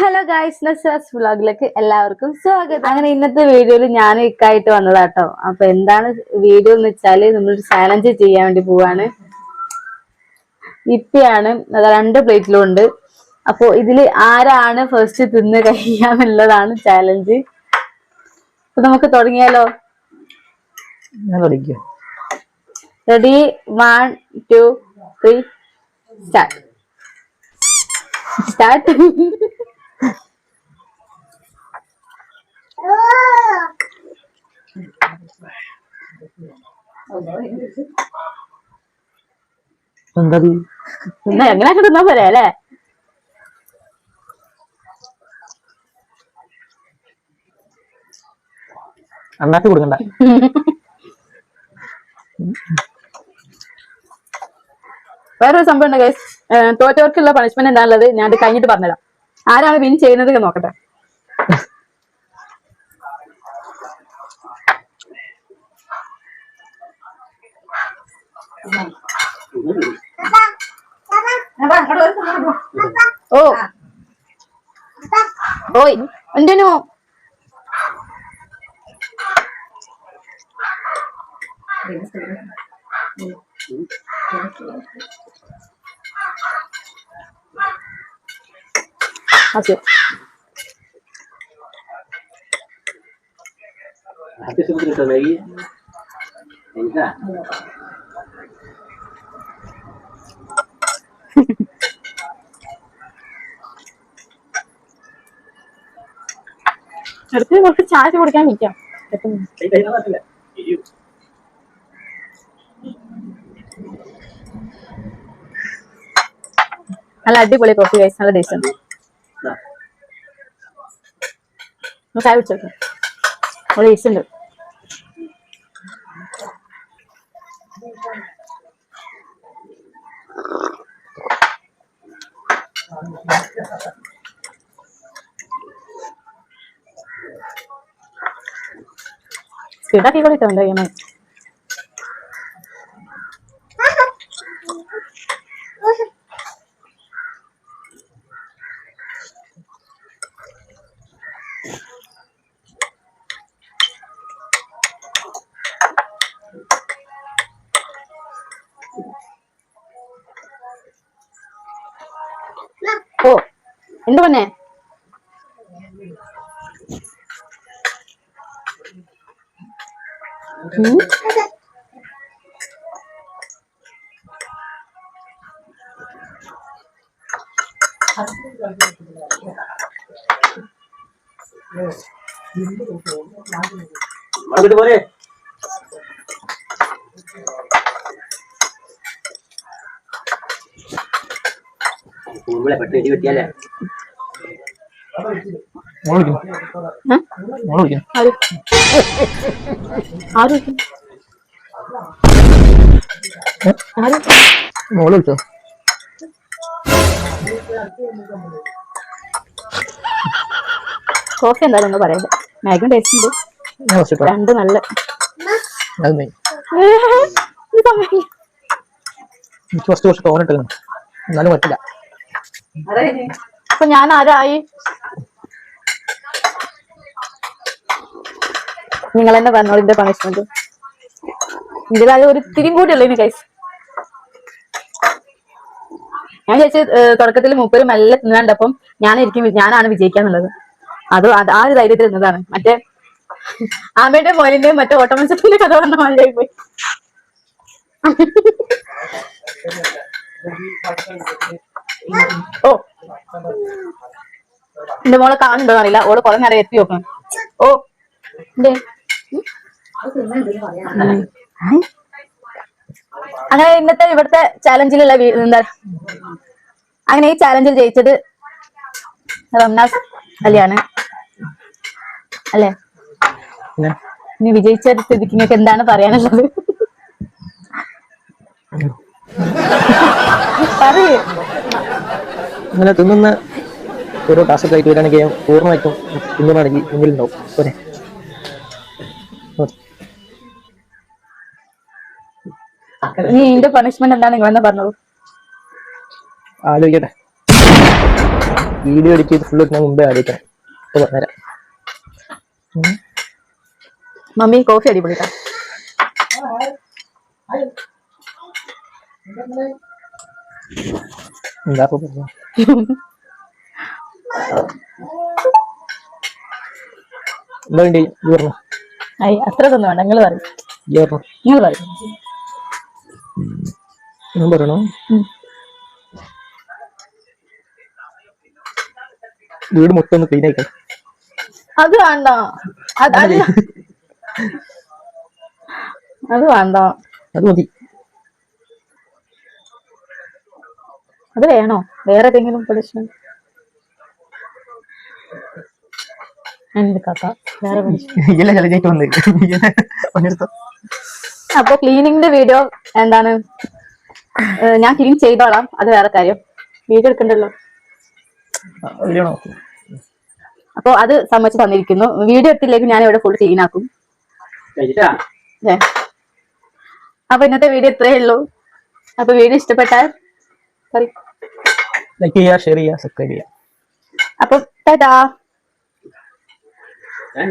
Hello guys നസാസ് വ്ളോഗിലേക്ക് എല്ലാവർക്കും സ്വാഗതം. അങ്ങനെ ഇന്നത്തെ വീഡിയോയിൽ ഞാൻ ഇക്കായിട്ട് വന്നതാട്ടോ. അപ്പൊ എന്താണ് വീഡിയോ എന്ന് വെച്ചാൽ നമ്മളൊരു ചാലഞ്ച് ചെയ്യാൻ വേണ്ടി പോവാണ്. ഇപ്പയാണ് അത് രണ്ട് പ്ലേറ്റിലും ഉണ്ട്. അപ്പൊ ഇതിൽ ആരാണ് ഫസ്റ്റ് തിന്ന് കഴിയാമെന്നുള്ളതാണ് ചാലഞ്ച് അപ്പൊ നമുക്ക് തുടങ്ങിയാലോ? Ready one two three start start എന്താ എന്നാ എങ്ങനെ കിട്ടുന്ന പോലെ അല്ലേ? അണ്ണാക്കി കൊടുക്കണ്ട. വേറൊരു സംഭവം ഉണ്ട് ഗൈസ് തോറ്റവർക്കുള്ള പണിഷ്മെന്റ് എന്താണുള്ളത്? ഞാൻ കഴിഞ്ഞിട്ട് പറഞ്ഞുതരാം. ആരാണ് വിൻ ചെയ്യുന്നത് നോക്കട്ടെ. ഓ ഓയ് എന്തിനു siempre te veía. Venga. അടുത്ത് കുറച്ച് ചായ കുടിക്കാൻ നിൽക്കാം. നല്ല അടിപൊളി കോഫി ഗൈസ് നല്ല ടേസ്റ്റ് ഉണ്ട് ചായ കുടിച്ചോക്കെ നല്ല ടേസ്റ്റ് ഉണ്ട്. സ്പീഡാക്കി കൊടുക്കുന്നുണ്ടോ ഈ പൊന്നെ ഉം. അങ്ങോട്ട് പോരെ മോൾ വിളിച്ചോ കോഫി എന്തായാലും ഒന്ന് പറയണ്ട മാഗിയും ടേസ്റ്റ് ഉണ്ട്. രണ്ട് നല്ല. ഫസ്റ്റ് കുറച്ച് തോന്നിട്ടിരുന്നു എന്നാലും പറ്റില്ല. അപ്പൊ ഞാൻ ആരായി? നിങ്ങൾ തന്നെ പറഞ്ഞോളൂ എന്റെ പണിഷ്മെന്റ് ഇതിലായ ഒരു തിരിയും കൂടി ഇനി കൈസ് ഞാൻ ചേച്ചി തുടക്കത്തിൽ മുപ്പത് മെല്ലെ തിന്നാണ്ടപ്പം ഞാനായിരിക്കും വി- ഞാനാണ് വിജയിക്കാന്നുള്ളത്. അത് അത് ആ ഒരു ധൈര്യത്തിൽ നിന്നതാണ്. മറ്റേ ആമയുടെ മോലിന്റെയും മറ്റേ ഓട്ടോമത്സരത്തിന്റെ കഥ പറഞ്ഞ മാതിരിയായി പോയി. ഓ. എന്റെ മോളെ കാണുന്നുണ്ടോ അറിയില്ല. ഓൾ കുറെ നേരം എത്തി നോക്കണം ഓ. എന്തേ. അങ്ങനെ ഇന്നത്തെ ഇവിടുത്തെ ചാലഞ്ചിലുള്ള എന്താ? അങ്ങനെ ഈ ചാലഞ്ചിൽ ജയിച്ചത് റംനാസ് അലിയാണ്. അല്ലേ? ഇനി വിജയിച്ച സ്ഥിതിക്ക് നിങ്ങൾക്ക് എന്താണ് പറയാനുള്ളത്? അങ്ങനെ തിന്നുന്ന ഓരോ ടാസ്ക് ആയിട്ട് വരികയാണെങ്കിൽ പൂർണമായിട്ടും തിന്നുകയാണെങ്കിൽ മുന്നിലുണ്ടാവും പോരെ. ഇനി എന്റെ പണിഷ്മെന്റ് എന്താണ് നിങ്ങൾ തന്നെ പറഞ്ഞോളൂ. ആലോചിക്കട്ടെ. വീഡിയോ എഡിറ്റ് ചെയ്ത് ഫുൾ ഇടുന്ന മുമ്പേ ആലോചിക്കണം. ഇപ്പൊ പറഞ്ഞുതരാം. മമ്മി കോഫി അടിപൊളിട്ടാ എന്താ ഇപ്പൊ പറഞ്ഞത്? എന്താ വേണ്ടി? പറഞ്ഞു. അത്ര ഒന്നും വേണ്ട. നിങ്ങൾ പറയും. നിങ്ങൾ പറയും. ഞാൻ പറയണോ. വീട് മൊത്തം ഒന്ന് ക്ലീൻ ആയിക്കണം അത് വേണ്ട. അത് അത് വേണ്ട. അത് മതി. അത് വേണോ? വേറെ ഏതെങ്കിലും പ്രശ്നം? അപ്പൊ ക്ലീനിങ്ങിന്റെ വീഡിയോ എന്താണ്? ഞാൻ ക്ലീൻ ചെയ്തോളാം. അത് വേറെ കാര്യം. വീഡിയോ എടുക്കണ്ടല്ലോ. വീഡിയോ അപ്പൊ അത് സമ്മതിച്ച് തന്നിരിക്കുന്നു. വീഡിയോ എടുത്തില്ലെങ്കിൽ ഞാൻ ഇവിടെ ഫുൾ ക്ലീൻ ആക്കും. അപ്പൊ ഇന്നത്തെ വീഡിയോ ഇത്രയേ ഉള്ളൂ. അപ്പൊ വീഡിയോ ഇഷ്ടപ്പെട്ടാൽ സോറി ലൈക്ക് ചെയ്യുക ഷെയർ ചെയ്യുക സബ്സ്ക്രൈബ് ചെയ്യുക അപ്പൊ ടാറ്റാ.